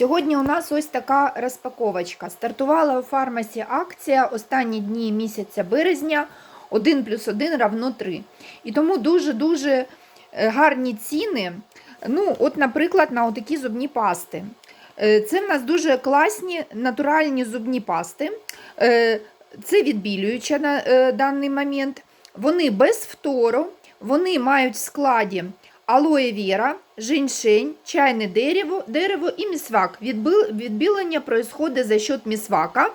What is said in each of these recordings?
Сьогодні у нас ось така розпаковочка. Стартувала у фармасі акція останні дні місяця березня 1 плюс 1 равно 3. І тому дуже-дуже е, гарні ціни. Ну, от, наприклад, на отакі зубні пасти. Е, Це в нас дуже класні натуральні зубні пасти. Е, Це відбілююча на даний момент. Вони без фтору, вони мають в складі алоє віра, женьшень, чайне дерево, дерево і місвак. Відбілення происходить за счет місвака.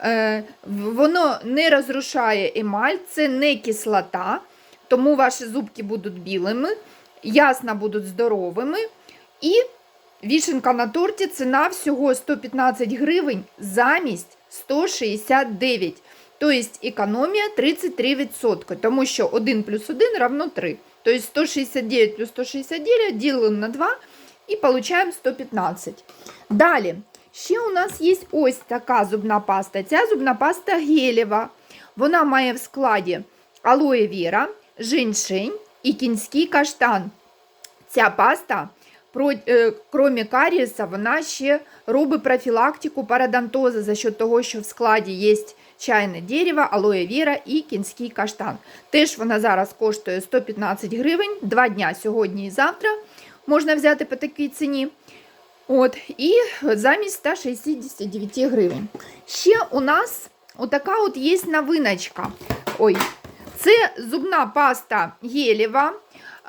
Е, Воно не розрушає емаль, це не кислота, тому ваші зубки будуть білими, ясно будуть здоровими. І вішенка на торті ціна всього 115 гривень замість 169. Тобто економія 33%, тому що 1 плюс 1 равно 3. Тобто 169 плюс 169 ділимо на 2 і получаємо 115. Далі, ще у нас є ось така зубна паста. Ця зубна паста гелєва. Вона має в складі алоє віра, женьшень і кінський каштан. Ця паста, е, крім карієса, вона ще робить профілактику парадонтозу за счет того, що в складі є чайне дерево, алоє віра і кінський каштан. Теж вона зараз коштує 115 гривень, два дня сьогодні і завтра можна взяти по такій ціні. От, і замість 169 гривень. Ще у нас отака от є новиночка. Ой, це зубна паста гелєва.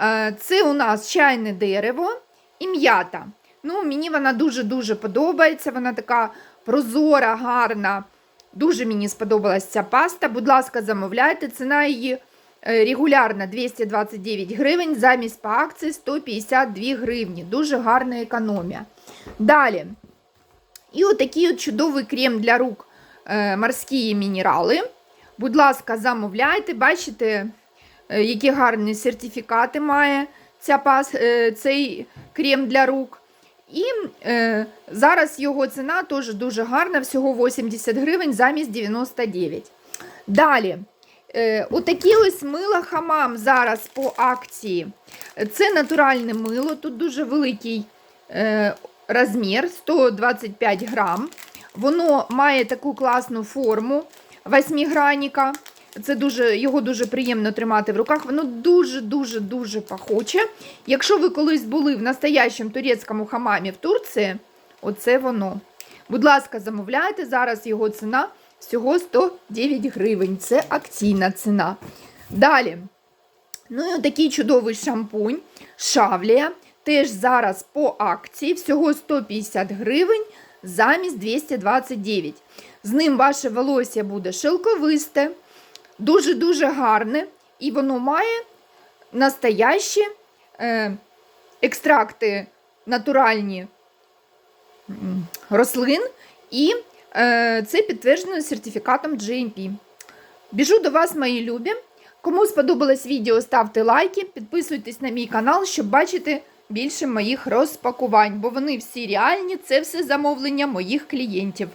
Е, Це у нас чайне дерево і м'ята. Ну, мені вона дуже-дуже подобається. Вона така прозора, гарна. Дуже мені сподобалась ця паста. Будь ласка, замовляйте. Ціна її е, регулярна 229 гривень, замість по акції 152 гривні. Дуже гарна економія. Далі. І отакий от чудовий крем для рук е, морські мінерали. Будь ласка, замовляйте. Бачите, е, які гарні сертифікати має ця пас, цей крем для рук. І е, зараз його ціна теж дуже гарна, всього 80 гривень замість 99. Далі. Е, отакі ось мило хамам зараз по акції. Це натуральне мило, тут дуже великий е, розмір 125 грам. Воно має таку класну форму восьмигранника. Це дуже, його дуже приємно тримати в руках. Воно дуже-дуже дуже пахуче. Якщо ви колись були в настоящому турецькому хамамі в Турції, оце воно. Будь ласка, замовляйте. Зараз його ціна всього 109 гривень. Це акційна ціна. Далі. Ну і такий чудовий шампунь Шавлія. Теж зараз по акції, всього 150 гривень замість 229. З ним ваше волосся буде шелковисте, дуже-дуже гарне, і воно має настоящі е, екстракти натуральні рослин, і е, це підтверджено сертифікатом GMP. Біжу до вас, мої любі. Кому сподобалось відео, ставте лайки, підписуйтесь на мій канал, щоб бачити більше моїх розпакувань, бо вони всі реальні, це все замовлення моїх клієнтів.